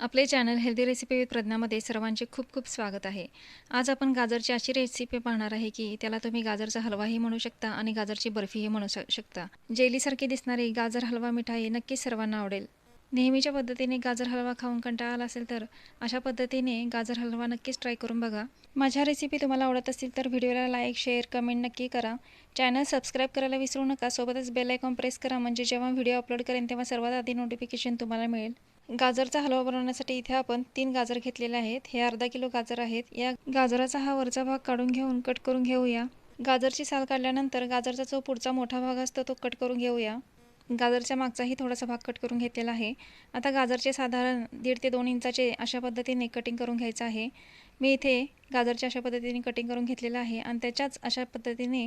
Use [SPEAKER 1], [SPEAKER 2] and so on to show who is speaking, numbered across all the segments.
[SPEAKER 1] आपले channel healthy recipe with प्रज्ञामध्ये सर्वांचे खूप खूप स्वागत आहे. आज आपण गाजरची अशी रेसिपी पाहणार आहे की त्याला तुम्ही गाजरचा हलवाही म्हणू शकता आणि गाजरची बर्फीही म्हणू शकता. जेलीसारखी दिसणारी गाजर हलवा मिठाई नक्कीच सर्वांना आवडेल. नेहमीच्या पद्धतीने गाजर हलवा खाऊन कंटाळा आला असेल तर अशा पद्धतीने गाजर हलवा नक्कीच ट्राय करून बघा. माझ्या रेसिपी तुम्हाला आवडत असतील तर व्हिडिओला लाईक शेअर कमेंट नक्की करा. चॅनल सबस्क्राईब करायला विसरू नका. सोबतच बेल आयकॉन प्रेस करा. म्हणजे जेव्हा व्हिडिओ अपलोड करेन तेव्हा सर्वात आधी नोटिफिकेशन तुम्हाला मिळेल. गाजरचा हलवा बनवण्यासाठी इथे आपण तीन गाजर घेतलेले आहेत. हे अर्धा किलो गाजर आहेत. या गाजराचा हा वरचा भाग काढून घेऊन कट करून घेऊया. गाजरची साल काढल्यानंतर गाजरचा जो पुढचा मोठा भाग असतो तो कट करून घेऊया. गाजरच्या मागचाही थोडासा भाग कट करून घेतलेला आहे. आता गाजरचे साधारण दीड ते दोन इंचाचे अशा पद्धतीने कटिंग करून घ्यायचं आहे. मी इथे गाजरच्या अशा पद्धतीने कटिंग करून घेतलेलं आहे आणि त्याच्याच अशा पद्धतीने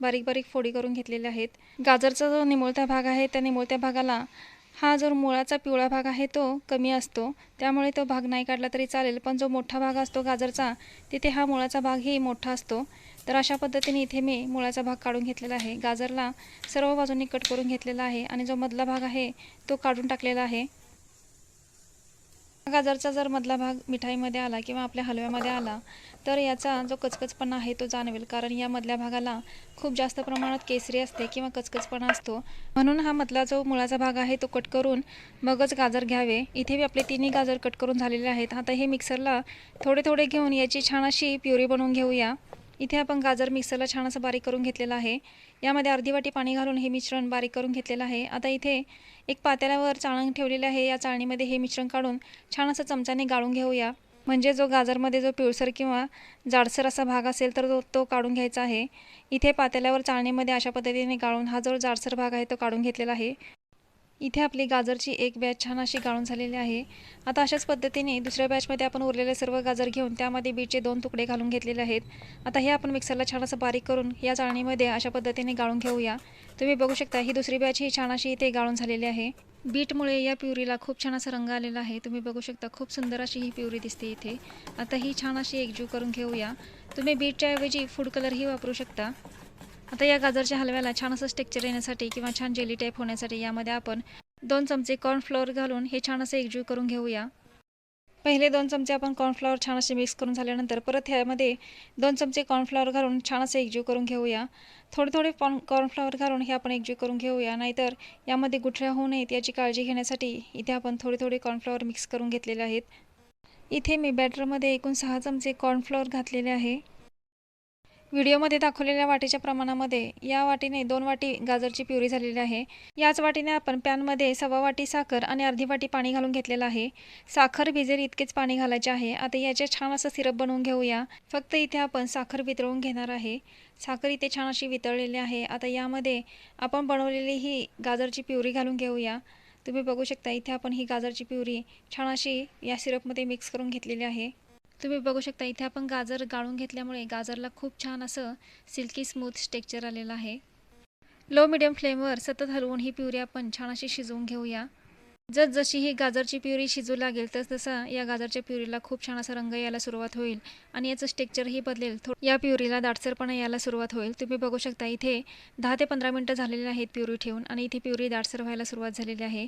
[SPEAKER 1] बारीक बारीक फोडी करून घेतलेल्या आहेत. गाजरचा जो निमुळता भाग आहे त्या निमुळत्या भागाला हा जो मुळाचा पिवळा भाग आहे तो कमी असतो त्यामुळे तो भाग नाही काढला तरी चालेल पण जो मोठा भाग असतो गाजरचा तिथे हा मुळाचा भागही मोठा असतो. तर अशा पद्धतीने इथे मी मुळाचा भाग काढून घेतलेला आहे. गाजरला सर्व बाजूंनी कट करून घेतलेला आहे आणि जो मधला भाग आहे तो काढून टाकलेला आहे. गाजरचा जर मधला भाग मिठाईमध्ये आला किंवा आपल्या हलव्यामध्ये आला तर याचा जो कचकचपणा आहे तो जाणवेल. कारण या मधल्या भागाला खूप जास्त प्रमाणात केसरी असते किंवा कचकचपणा असतो. म्हणून हा मधला जो मुळाचा भाग आहे तो कट करून मगच गाजर घ्यावे. इथे बी आपले तिन्ही गाजर कट करून झालेले आहेत. आता हे मिक्सरला थोडे थोडे घेऊन याची छान अशी प्युरी बनवून घेऊया. इथे आपण गाजर मिक्सरला छान असं बारीक करून घेतलेलं आहे. यामध्ये अर्धी वाटी पाणी घालून हे मिश्रण बारीक करून घेतलेलं आहे. आता इथे एक पातेल्यावर चाळण ठेवलेलं आहे. या चाळणीमध्ये हे मिश्रण काढून छान असं चमच्याने गाळून घेऊया. म्हणजे जो गाजरमध्ये जो पिवळसर किंवा जाडसर असा भाग असेल तर तो तो काढून घ्यायचा आहे. इथे पातेल्यावर चाळणीमध्ये अशा पद्धतीने गाळून हा जो जाडसर भाग आहे तो काढून घेतलेला आहे. इथे आपली गाजरची एक बॅच छान अशी गाळून झालेली आहे. आता अशाच पद्धतीने दुसऱ्या बॅचमध्ये आपण उरलेले सर्व गाजर घेऊन त्यामध्ये बीटचे दोन तुकडे घालून घेतलेले आहेत. आता हे आपण मिक्सरला छान असं बारीक करून या चाळणीमध्ये अशा पद्धतीने गाळून घेऊया. तुम्ही बघू शकता ही दुसरी बॅच ही छान अशी इथे गाळून झालेली आहे. बीटमुळे या प्युरीला खूप छान असा रंग आलेला आहे. तुम्ही बघू शकता खूप सुंदर अशी ही प्युरी दिसते इथे. आता ही छान अशी एकजीव करून घेऊया. तुम्ही बीटच्या ऐवजी फूड कलरही वापरू शकता. आता या गाजरच्या हलव्याला छान असं स्टेक्चर येण्यासाठी किंवा छान जेली टाईप होण्यासाठी यामध्ये आपण दोन चमचे कॉर्नफ्लोअर घालून हे छान असं एकजीव करून घेऊया. पहिले दोन चमचे आपण कॉर्नफ्लॉवर छान असे मिक्स करून झाल्यानंतर परत ह्यामध्ये दोन चमचे कॉर्नफ्लॉवर घालून छान असे एकजीव करून घेऊया. थोडे थोडे कॉर्न कॉर्नफ्लॉवर घालून हे आपण एकजीव करून घेऊया. नाहीतर यामध्ये गुठळ्या होऊ नयेत याची काळजी घेण्यासाठी इथे आपण थोडे थोडे कॉर्नफ्लॉवर मिक्स करून घेतलेले आहेत. इथे मी बॅटरमध्ये एकूण सहा चमचे कॉर्नफ्लॉवर घातलेले आहे. व्हिडिओमध्ये दाखवलेल्या वाटीच्या प्रमाणामध्ये या वाटीने दोन वाटी गाजरची प्युरी झालेली आहे. याच वाटीने आपण पॅनमध्ये सव्वा वाटी साखर आणि अर्धी वाटी पाणी घालून घेतलेलं आहे. साखर भिजेल इतकेच पाणी घालायचे आहे. आता याचे छान असं सिरप बनवून घेऊया. फक्त इथे आपण साखर वितळून घेणार आहे. साखर इथे छान अशी वितळलेली आहे. आता यामध्ये आपण बनवलेली ही गाजरची प्युरी घालून घेऊया. तुम्ही बघू शकता इथे आपण ही गाजरची प्युरी छान अशी या सिरपमध्ये मिक्स करून घेतलेली आहे. तुम्ही बघू शकता इथे आपण गाजर गाळून घेतल्यामुळे गाजरला खूप छान असं सिल्की स्मूथ स्टेक्चर आलेलं आहे. लो मिडियम फ्लेमवर सतत हलवून ही प्युरी आपण छान अशी शिजवून घेऊया. जस जशी ही गाजरची प्युरी शिजू लागेल तस तसा या गाजरच्या प्युरीला खूप छान असा रंग यायला सुरुवात होईल आणि याचं स्टेक्चरही बदलेल. थो या प्युरीला दाटसरपणा यायला सुरुवात होईल. तुम्ही बघू शकता इथे दहा ते पंधरा मिनटं झालेली आहेत प्युरी ठेवून आणि इथे प्युरी दाटसर व्हायला सुरुवात झालेली आहे.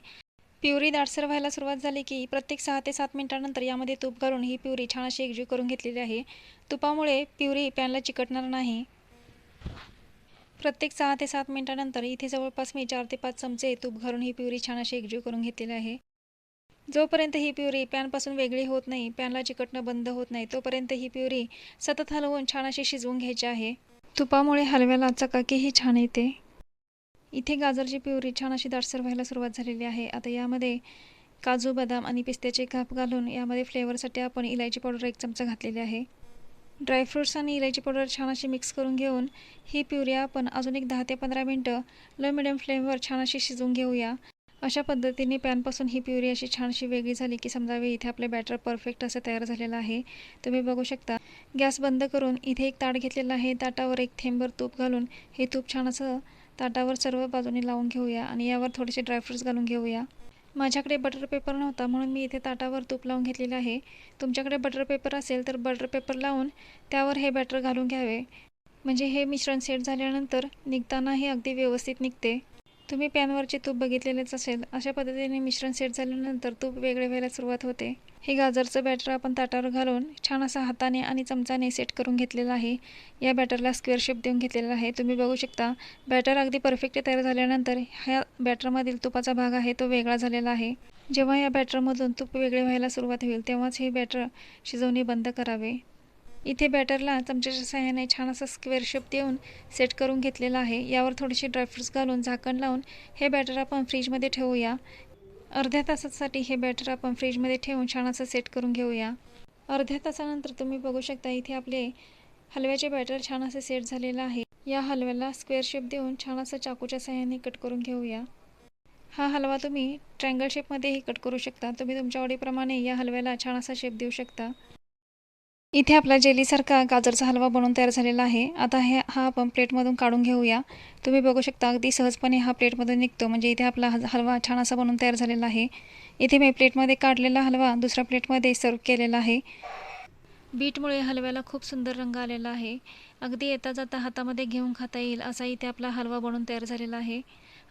[SPEAKER 1] प्युरी दाटसर व्हायला सुरुवात झाली की प्रत्येक सहा ते सात मिनिटानंतर यामध्ये तूप घालून ही प्युरी छान अशी एकजीव करून घेतलेली आहे. तुपामुळे प्युरी पॅनला चिकटणार नाही. प्रत्येक सहा ते सात मिनिटानंतर इथे जवळपास मी चार ते पाच चमचे तूप घालून ही प्युरी छान अशी एकजीव करून घेतलेली आहे. जोपर्यंत ही प्युरी पॅनपासून वेगळी होत नाही पॅनला चिकटणं बंद होत नाही तोपर्यंत ही प्युरी सतत हलवून छान अशी शिजवून घ्यायची आहे. तुपामुळे हलव्याला चकाकीही छान येते. इथे गाजरची प्युरी छान अशी दाटसर व्हायला सुरुवात झालेली आहे. आता यामध्ये काजू बदाम आणि पिस्त्याचे काप घालून यामध्ये फ्लेवरसाठी आपण इलायची पावडर एक चमचा घातलेली आहे. ड्रायफ्रूट्स आणि इलायची पावडर छान अशी मिक्स करून घेऊन ही प्युरी आपण अजून एक दहा ते पंधरा मिनटं लो मिडियम फ्लेमवर छान अशी शिजवून घेऊया. अशा पद्धतीने पॅनपासून ही प्युरी अशी छानशी वेगळी झाली की समजावे इथे आपले बॅटर परफेक्ट असं तयार झालेलं आहे. तुम्ही बघू शकता गॅस बंद करून इथे एक ताट घेतलेला आहे. ताटावर एक थेंबर तूप घालून हे तूप छान असं ताटावर सर्व बाजूने लावून घेऊया आणि यावर थोडेसे ड्रायफ्रूट्स घालून घेऊया. माझ्याकडे बटर पेपर नव्हता म्हणून मी इथे ताटावर तूप लावून घेतलेलं आहे. तुमच्याकडे बटर पेपर असेल तर बटर पेपर लावून त्यावर हे बॅटर घालून घ्यावे. म्हणजे हे मिश्रण सेट झाल्यानंतर निघताना हे अगदी व्यवस्थित निघते. तुम्ही पॅनवरचे तूप बघितलेलेच असेल. अशा पद्धतीने मिश्रण सेट झाल्यानंतर तूप वेगळे व्हायला सुरुवात होते. हे गाजरचं बॅटर आपण ताटावर घालून छान असा हाताने आणि चमचाने सेट करून घेतलेलं आहे. या बॅटरला स्क्वेअर शेप देऊन घेतलेला आहे. तुम्ही बघू शकता बॅटर अगदी परफेक्ट तयार झाल्यानंतर ह्या बॅटरमधील तुपाचा भाग आहे तो वेगळा झालेला आहे. जेव्हा या बॅटरमधून तूप वेगळे व्हायला सुरुवात होईल तेव्हाच हे बॅटर शिजवणे बंद करावे. इथे बॅटरला चमच्याच्या सहाय्याने छान असा स्क्वेअर शेप देऊन सेट करून घेतलेला आहे. यावर थोडेसे ड्रायफ्रुट्स घालून झाकण लावून हे बॅटर आपण फ्रीजमध्ये ठेवूया. अर्ध्या तासासाठी हे बॅटर आपण फ्रीजमध्ये ठेवून छान असं सेट करून घेऊया. अर्ध्या तासानंतर तुम्ही बघू शकता इथे आपले हलव्याचे बॅटर छान असे सेट झालेलं आहे. या हलव्याला स्क्वेअर शेप देऊन छान असं चाकूच्या सहाय्याने कट करून घेऊया. हा हलवा तुम्ही ट्रँगल शेपमध्येही कट करू शकता. तुम्ही तुमच्या आवडीप्रमाणे या हलव्याला छान असा शेप देऊ शकता. इथे आपला जेलीसारखा गाजरचा हलवा बनवून तयार झालेला आहे. आता हे हा आपण प्लेटमधून काढून घेऊया. तुम्ही बघू शकता अगदी सहजपणे हा प्लेटमधून निघतो. म्हणजे इथे आपला हलवा छान असा बनवून तयार झालेला आहे. इथे मी प्लेटमध्ये काढलेला हलवा दुसऱ्या प्लेटमध्ये सर्व केलेला आहे. बीटमुळे हलव्याला खूप सुंदर रंग आलेला आहे. अगदी येता जाता हातामध्ये घेऊन खाता येईल असा इथे आपला हलवा बनवून तयार झालेला आहे.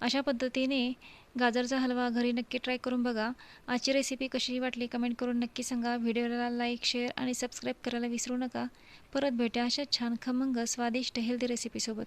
[SPEAKER 1] अशा पद्धतीने गाजरचा हलवा घरी नक्की ट्राय करून बघा. आजची रेसिपी कशी वाटली कमेंट करून नक्की सांगा. व्हिडिओला लाईक शेअर आणि सबस्क्राईब करायला विसरू नका. परत भेटा अशाच छान खमंग स्वादिष्ट हेल्दी रेसिपीसोबत